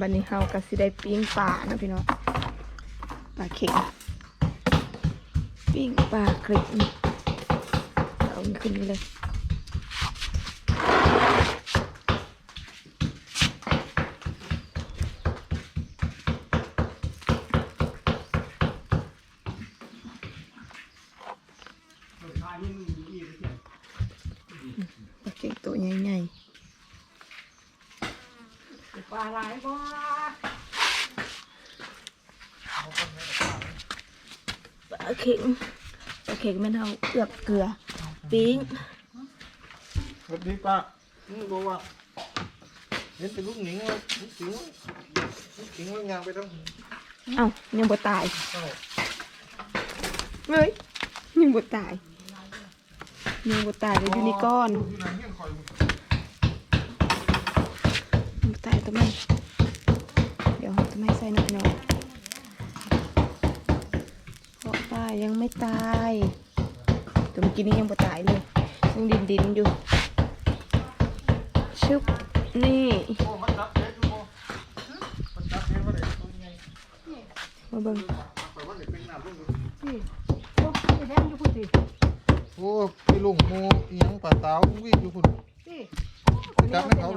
บัดนี้เฮาก็สิได้ปิ้งปลานะพี่น้องปลาเข็งปิ้งปลาเข็งเอาขึ้นเลยปลาเข็งตัวใหญ่ ปลาหลายบ่ๆปลาเข็งปลาเข็งแม่นเฮาเอือบเกลือ ปิ้งสวัสดีป้านี่บอกว่าเห็นเป็นลูกหนิงว่าลูกสิงลูกสิงว่างานไปต้องเอ้ายังบ่ตายเอ้าเฮ้ยยังบ่ตายยังบ่ตายเลยอยู่ในก้อน ลูกอยู่ไหนเงี้ยคอยยังบ่ตายตัวมันเดี๋ยวเราจะไม่ใส่น้ำเนาะเพราะว่ายังไม่ตายตัวเมื่อกี้นี้ยังบ่ตายเลยยังดินดินๆอยู่ ชึบ นี่โอ้มันจับเด็ดอยู่บ่มันจับเด็ดว่าเด็กตัวใหญ่มาเบิ่งคอยว่าเด็กเป็นน้ำลูกอยู่นี่โอ้ยแดงอยู่พุ่นสิโอ้พี่ลุงโมอีหยังป่าเต๋าวิ่งอยู่คุณสิไปจับให้เขา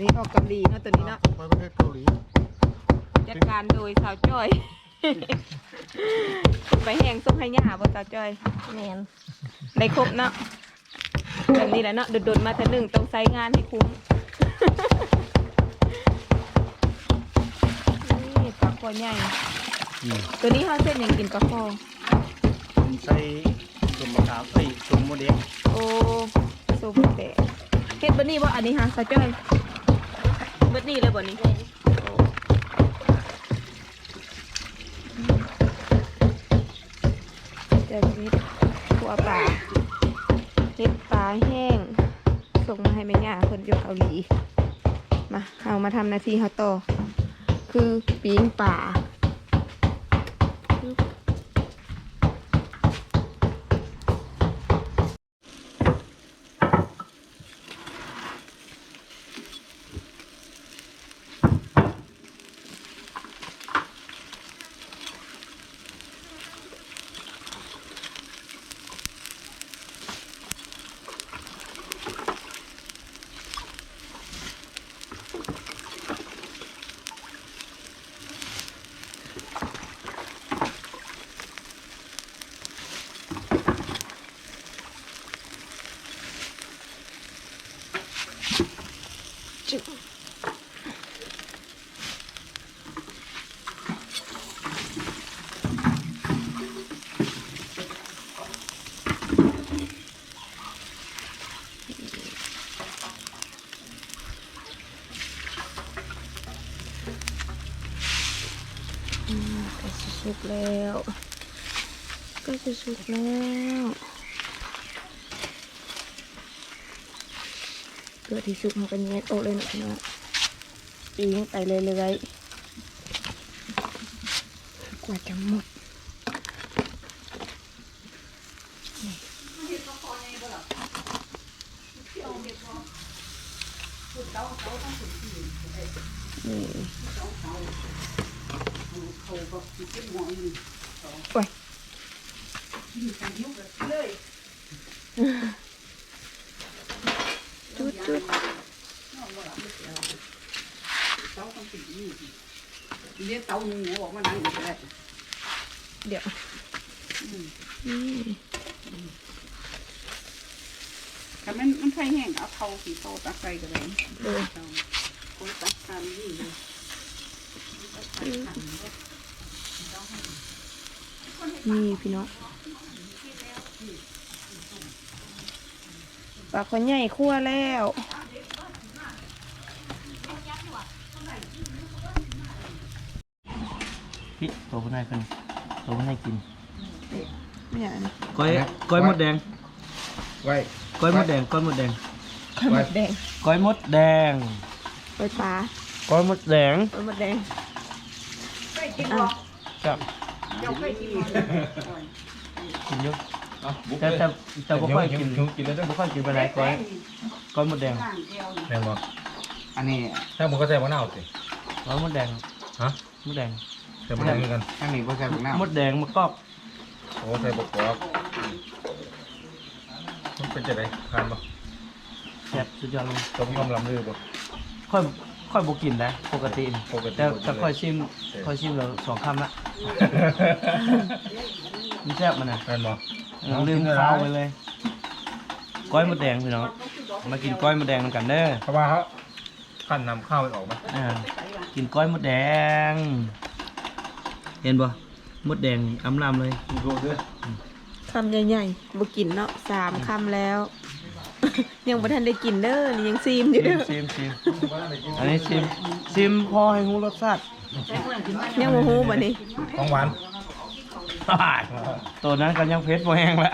นี้ออกเกาหลีเนาะตัวนี้เนาะ ไปประเทศเกาหลีจัดการโดยสาวจ้อย ไปแห้งส่งให้ย่าบ่สาวจ้อย แม่นได้ครบเนาะแบบนี้แหละเนาะโดดๆมาแต่หนึ่งต้องใช้งานให้คุ้ม นี่ปลาคอใหญ่ ตัวนี้เขาเส้นยังกินปลาคอใส่ตุ่มมะขามเอ้ยตุ่มโมเดลโอ้โซบุเตะเฮ็ดบะนี่บ่อันนี้ฮะสาวจ้อย เบะนี่เลยบ่นี้โอ้เดี๋ยวนี้ขัวปลาเฮ็ดปลาแห้ง ส่งมาให้แม่ย่าคนอยู่เกาหลี มาเอามาทำหนาทีเขาต่อ คือปิ้งป่า จึ๊บอืมใกล้จะ สุกแล้วใกล้จะสุกแล้วเกิดที่สุกมันก็แยกออกเลยนะพี่น้องปีงไปเรื่อยๆกว่าจะหมดนี่ โอ้ยจุดจุดเต้าต้องติดนี่เรียกเต้าหนึ่งหัวออกมานั่งอยู่ก็ได้เดี๋ยวนี่ถ้ามันมันไฟแห้งเอาเทาสีโตตักใส่ก็ได้ดูคนตักทานนี่เลย นี่พี่น้องปลาคนใหญ่คั่วแล้วพี่ตัวคนไหนคนตัวคนไหนกินไม่อยากนะก้อยก้อยมดแดงไว้ก้อยมดแดงก้อยมดแดงข้าวหมดแดงก้อยมดแดงไปปลาก้อยมดแดงไปหมดแดงไปกิน อะบ่จับเจ้าเคยกินบ่กินเยอะเอาบุกแต่เลยแต่แต่บ่ค่อยกินหิวกินแล้วได้บ่ค่อยกินไปไหนก้อยก้อยมดแดงข้างเดียวนี่แม่นบ่อันนี้ถ้าผมก็ใส่มะนาวสิก้อยมดแดงฮะมดแดงใส่มะนาวเหมือนกัน อันนี้บ่ใส่ผักน้ำมดแดงมะกอกโอ้ใส่บกกรอบมันเป็นจะไดทานบ่แซ่บสุดยอดเลยต้มยำลำลือบ่ค่อย ค่อยบ่กินนะปกตินี่ปกติ แต่บ่กินแต่เลยค่อยชิมค่อยชิมแล้วสองคำละมันแซ่บมันน่ะแม่นบ่เออลืมข้าวไปเลย ก้อยมดแดงพี่น้องมากินก้อยมดแดงกันเด้อเพราะว่าเขาขั้นนำข้าวมันออกมาอ่ากินก้อยมดแดง เห็นบ่มดแดงอำลำเลย ดูด้วยคำใหญ่ๆบ่กินเนาะสามคำแล้ว ยังบ่ทันได้กินเด้อนี่ยังซีมอยู่ชิเด้มอชิมชิมอันนี้ชิมชิมพอให้รู้รสชาติยังบ่ฮู้บ่นี่ของหวานตัวนั้นก็ยังเพชรพอแห้งละ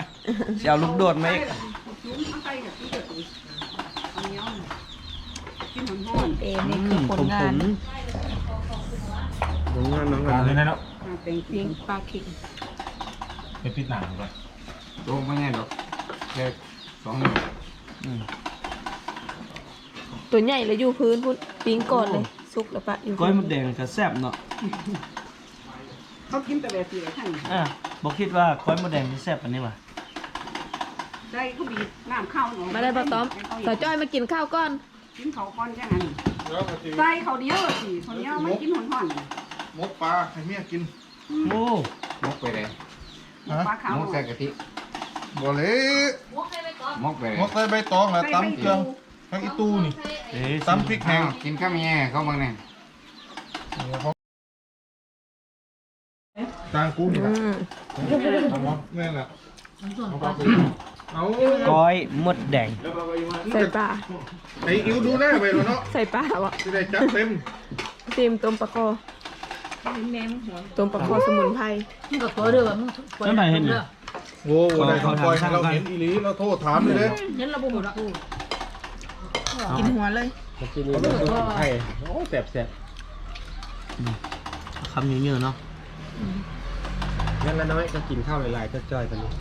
จะเอาลูกโดดมาอีกจุ้มเอาไปกับที่เกิดอีกอันนี้เอากินหอมเอนี่คือผลงานผลงานน้องหวานเลยนะเนาะๆมาเป็นปิ้งปลาคิงเป็นพิษหนังก่อนโตไม่ใช่ดอกแค่สองนิ้วอืม ตัวใหญ่แล้วอยู่พื้นพุ่นปิ้งก่อนเลย สุกแล้วปะอยู่ก้อยมดแดงก็แซ่บเนาะเขากินแต่แบบสีอะไรท่านอะบอกคิดว่าก้อยมดแดงจะแซ่บอันนี้ว่ะได้เขาบีบน้ำข้าวหนูมาได้บ่ต้อมสาวจ้อยมากินข้าวก่อน กินเขาก้อนจังนั้นแล้วก็สิใส่เขาวเหนียวอะสิเขาวเหนียวไม่กินหอนมกปลาให้เมียกินโอ้มกไปเลยฮะๆปลาขาวมกใส่กะทิบ่เลยมก ไปเลยมกใส่ใบตองแล้วใส่ตำเครื่องทั้งอีตู้นี่เอ๊ะตำพริกแห้งอ้าวกินข้าวแม่เขาบ้างเนี่ยตางกูนี่อืล่ะมเอาบ่แม่นล่ะเอาปลาไปเอาก้อยมดแดง ใส่ปลาไอ้อิวดูหน้าไปแล้วเนาะใส่ปลาบ่จะได้จัดเต็มซีมต้มปลาคอต้มปลาคอสมุนไพรนั่นไหนเห็นอยู่ โว้โหได้ของปล่อยให้เราเห็นอีหลีเราโทษถามเลยเด้กินหัวเลยคำเยอะๆเนาะงั้นละน้อยก็กินข้าวหลายๆก็จ้อยกันเลย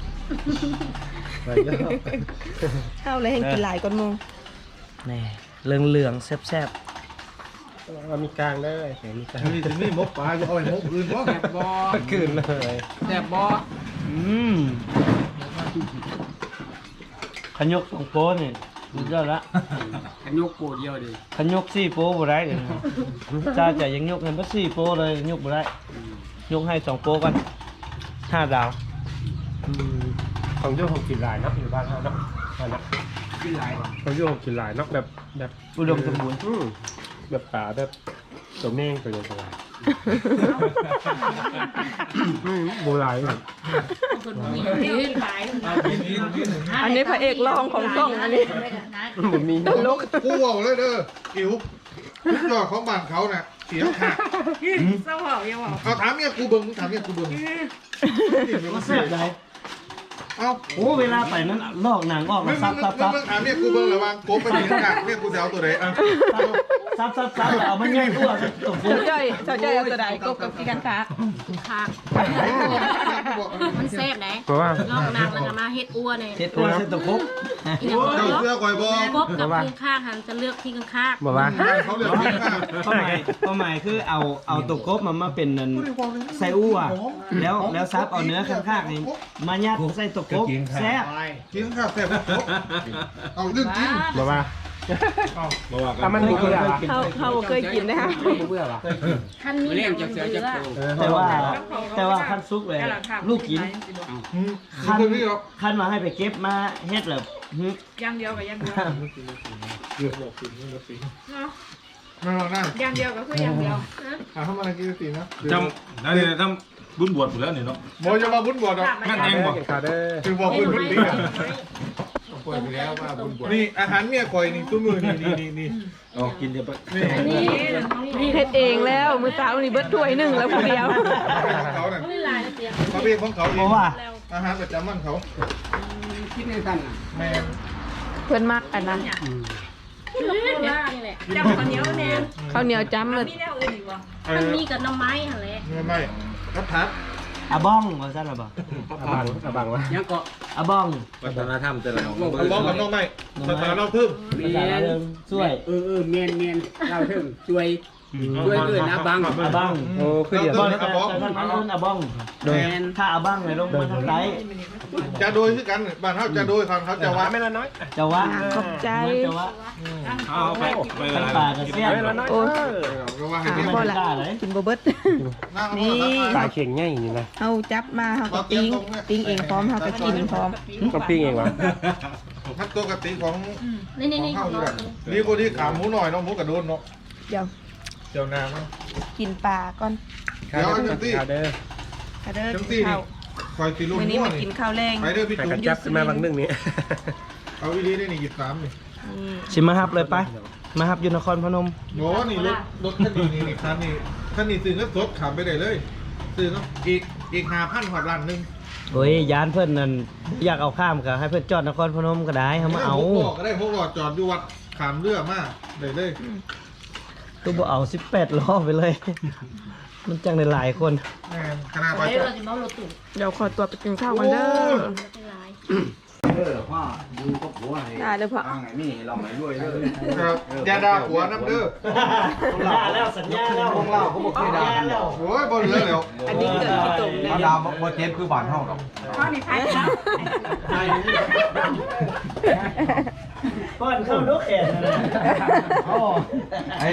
ไปก็ข้าวเลยให้กินหลายก่อนโมงแน่เหลืองเหลืองๆแซ่บแซ่บเรามีกลางได้เห็นมีกลางนี่ถึงนี่มกปลาจะเอาไปมกอื่นบ่แบบบอคืนเลยแบบบอๆอื มขยกสองโป้นี่สุดยอดละขันยกโปเดียวดิขยกสี่โป้บ่ได้เดี๋ยวนี้จ้าจะยังยกเงินบ่สี่โป้เลยยกบ่ได้ ยกให้สองโป้กันห้าดาวอืมของโยกของกินหลายเนาะอยู่บ้านเขาเนาะนั่นนะกินหลายว่ะของโยกของกินหลายเนาะแบบแบบอุดมสมบูรณ์อืมแบบป่าแบบตัวแม่งตัวยังตัวอืม โบราณแบบอันนี้พระเอกรองของกล้องอันนี้มันมีตลกกูบอกเลยเด้ออิวทุกยอดของบ้านเขาน่ะเสียขาดเศร้าเปล่ายังเปล่าเอาถามเมียกูเบิ่งมึงถามเมียกูเบิ่งแซ่บเลย เอาโอ้เวลาไปนั้นลอกหนังออกมึมางซับมึงซับซับมึงถามเมียกูเบิ่งระวังโกบไปถึงขาดเมียกูจะเอาตัวไหนอะซับซับซับเอามันง่ายกว่าตัวฟูสาวจ้อยสาวจ้อยเอาตัวใดกบกับกี่กันคะมันแซ่บไหนเพราะว่าลอกนางแล้วก็มาเฮ็ดอ้วนเนี่ยเฮ็ดตัวเส้นตะครบอีหยังเจ้าเสื้อคอยบอพบกับที่ข้างหันจะเลือกที่ข้างบอกว่าเขาเรียกเสื้อขาดเป้าหมายเป้าหมายคือเอาเอาตัวกบมามาเป็นนั่นไส้อั่วแล้วแล้วซับเอาเนื้อข้างๆนี่มายัดใส่ตัวกบแซ่บกินข้าวแซ่บเอาเรื่องจริงบอกว่ามาว่ากัถ้ามันไม่กินอะไรเขาเขาบ่เคยกินนะคะเบื่อป่ะๆท่านมีหนังจะเลือกแต่ว่าแต่ว่าคันซุกเลยลูกกินคันนี้หรอคันมาให้ไปเก็บมาเฮ็ดแล้วหึย่างเดียวกับย่างเดียว เกือบบอกสิเกือบสิไม่หรอกนะย่างเดียวก็คือย่างเดียวหาเข้ามาในกินสินะจำนั่นเลยทำบุญบวชหมดแล้วเนี่ยเนาะโมจะมาบุญบวชหรอกงั้นเองบอกขาเด้อคือบอกบุญบุญดีอะปล่อยไปแล้วว่าบุญบวชนี่อาหารเมียคอยนี่ตู้มือนี่นี่นี่นี่อ๋อกินเดี๋ยวไปนี่เฮ็ดเองแล้วมื้อเช้านี่เบิดถ้วยหนึงแล้วผู้เดียวเขาเนี่ยเขาเป็นของเขาเอเพงราะว่าอาหารประจำมันเขาคิดในท่านน่ะแม่เพิ่นมักอันนั้ นนี่แหละจับข้าวเหนียวแน่ข้าวเหนียวจ้ำเลยมีแนวอื่นอีกวะเอมันอมีกับน้ำไม้หั่นแหละไม่ไม่กระทัดอะบ้องว่าซั่นล่ะบ่อาบังอาบังวะยังก็อะบ้องวัฒนธรรมแต่ละเอาบ้องกับน้องไม้สตาร์เราทึ่งเมี Dạ, ยนเริ่มช่วย เออเออเมียนเมียนเราถึงช่วย ช่วยเกินนะบังอะบ้องโอ้คือเดี๋ยว บ้องแต่แต่ท่านมันเอิ้นอะบ้องแมนถ้าอะบ้องเลยลงมาทางใดจะโดยคือกันบ้านเขาจะโดยเขาเขาจะว่าไม่ละน้อยจะว่าขอบใจจะว่าเอาไปไปท่านอะไรป่าก็เสียไม่ละน้อยโอ้ยก็ว่าให้อ่าเรียกพอละได้เลยกินบ่เบิดนี่ปลาเข่งง่ายนี่นะเอาจับมาเฮาก็ปิ้งปิ้งเองพร้อมเฮาก็กินพร้อมก็ปิ้งเองวะทัดตัวกติของนี่นี่ของนี่เข้าด้วยกันนี่กูที่ขาหมูหน่อยเนาะหมูกระโดนเนาะเดี๋ยวเจ้านามันกินปลาก่อนเดี๋ยวจังซี่ข้าวเด้อค่ะเด้อจังกิซี่นข้าวคอยตีลูกมื้อนี้มั่วมานี่กินข้าวแรงไปเด้อพี่แต่จุ๋กระมจับขึ้นมาบางนึงนี้เอาวิธีได้นี่หยิบสามนี่นี่สิมาฮับเลยไปมาฮับอยู่นครพนมโน้นี่รถรถคันนี้นี่นี่คันนี้คันนี้ซื้อเงินสดขามไปได้เลยซื้อเนาะอีกอีกห้าพันขวดล้านหนึ่งโอ้ยยานเพิ่นนั่นอยากเอาข้ามก็ให้เพิ่นจอดนครพนมก็ได้เฮามาเอาพวกหลอดก็ได้พวกหลอดจอดอยู่วัดขามเรือมาได้เลย ตัวบ่เอา18ล้อไปเลย มันจังได้หลายคนแม่นขนาดไปเดี๋ยวเราจะเมารถตู้เดี๋ยวขอตัวไปกินข้าวกันเด้อเป็นไรเออพ่อดูก็ผัวให้ได้เลยพ่อ ทางไหนนี่เราไม่รวยเลยครับอยาด่าหัวน้ำเด้อสัญญาแล้วสัญญาแล้วพวกเราเขาบอกเคยด่ากันหรอกโอ้ยบนเรือแล้วอันนี้เกิดที่ตรงเลยเขาด่าบ่เจ็บคือบ้านเฮาดอก ป้อนเข้าลูกแขนนั่นน่ะโอ้ไอ้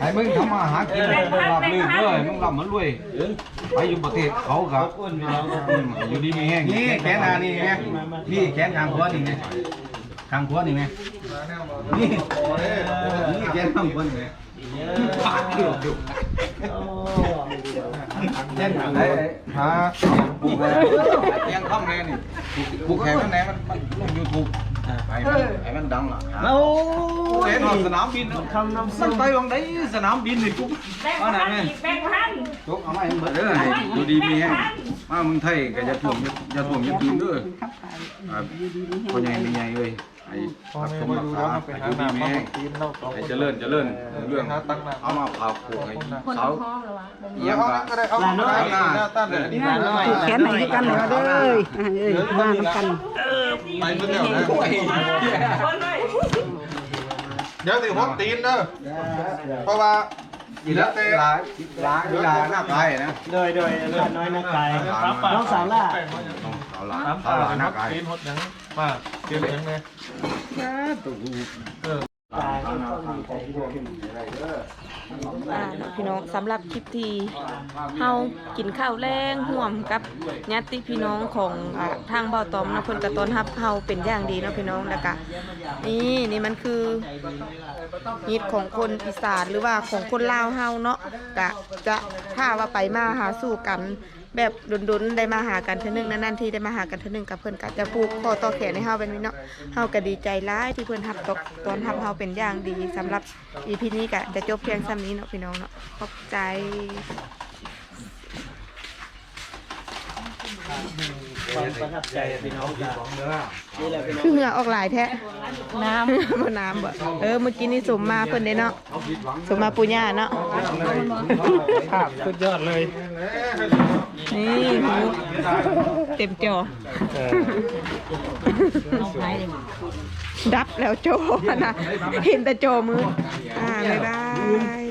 ไอ้มึงทำมาหากินเลยรับลื่นเลยมึงรับมันรวยไปอยู่ประเทศเขาครับอุ่นพี่น้องอืมอยู่ดีมีแห้งนี่แขนหนานี่ไงนี่แขนทางขวานี่ไงทางขวานี่ไงนี่นี่แขนทางขวานี่ไงปากเดียวเดียวโอ้แขนทางไหนหาปูแขนเตียงข้างแน่นี่ปูแขนข้างแน่มันมันลงยูทูบ ไปไอ้มันดังล่ะโอ้เล่นสนามบินคำนำมัส้นมไปวังได้สนามบินนี่ปุ๊บว่าไหนแม่จุกเอาไว้เบิดเด้อดูดีมีแฮงมาเมืองไทยก็จะถ่วงอย่าถ่วงอย่าคืนเด้ออ่าคนใหญ่ไม่ใหญ่เว้ย ไอ้พ่อรักแม่สมมารักดูษาแล้วไปไอ้หาดูดีน้ำมีมาแฮงกินเราต่อไอ้เจริญเจริญเรื่องหาตั้งน้ำเอามาพาผูกให้คนเสาท้องเหรอวะเยี่ยมเอาก็ก็ได้เอาหน้าตั้งเลยนี่หน้าหน่อยแขนไหนกันเหรอเด้อเอ้ยมาน้ำกันไปเพื่อนเดียวนะเดี๋ยวสิหัวตีนเด้อเพราะว่าอีแล้วแต่หลายหลายหลายหน้าตายนะโดยโดยลาน้อยนักกายน้องสาวล่า เอาละเอาละหน้ากายตีนหดยังมาเกี่ยวยังไงอ่าเนาะพี่น้องสำหรับคลิปที่เฮากินข้าวแรงห่วมกับญาติพี่น้องของอ่าทางเบาตอมเนาะเพิ่นก็ต้อนรับเฮาเป็นอย่างดีเนาะพี่น้องแล้วก็นี่นี่มันคือฮิตของคนอีสานหรือว่าของคนลาวเฮาเนาะก็จะถ้าว่าไปมาหาสู่กัน แบบดนๆได้มาหากันเทื่อนึงนานๆที่ได้มาหากันเทื่อนึงกับเพิ่อนก็จะผูกคอต่อแขนให้เฮาเป็นนี้เนาะเฮาก็ดีใจร้ายที่เพิ่อนรับตกตอนรับเฮาเป็นอย่างดีสำหรับ EP นี้ก็จะจบเพียงซ้ำนี้เนาะพี่น้องเนาะขอบใจ ความประทับใจพี่น้องจ้ะนี่แหละพี่น้องคือเหงื่อออกหลายแท้ น้ำ บ่น้ำบ่เออเมื่อกี้นี่สมมาเพิ่นเด้เนาะสมมาปุญญาเนาะ ภาพสุดยอดเลย นี่หูเต็มจอ เออดับแล้วโจนะ เห็นแต่โจมือ อ่า บ๊ายบาย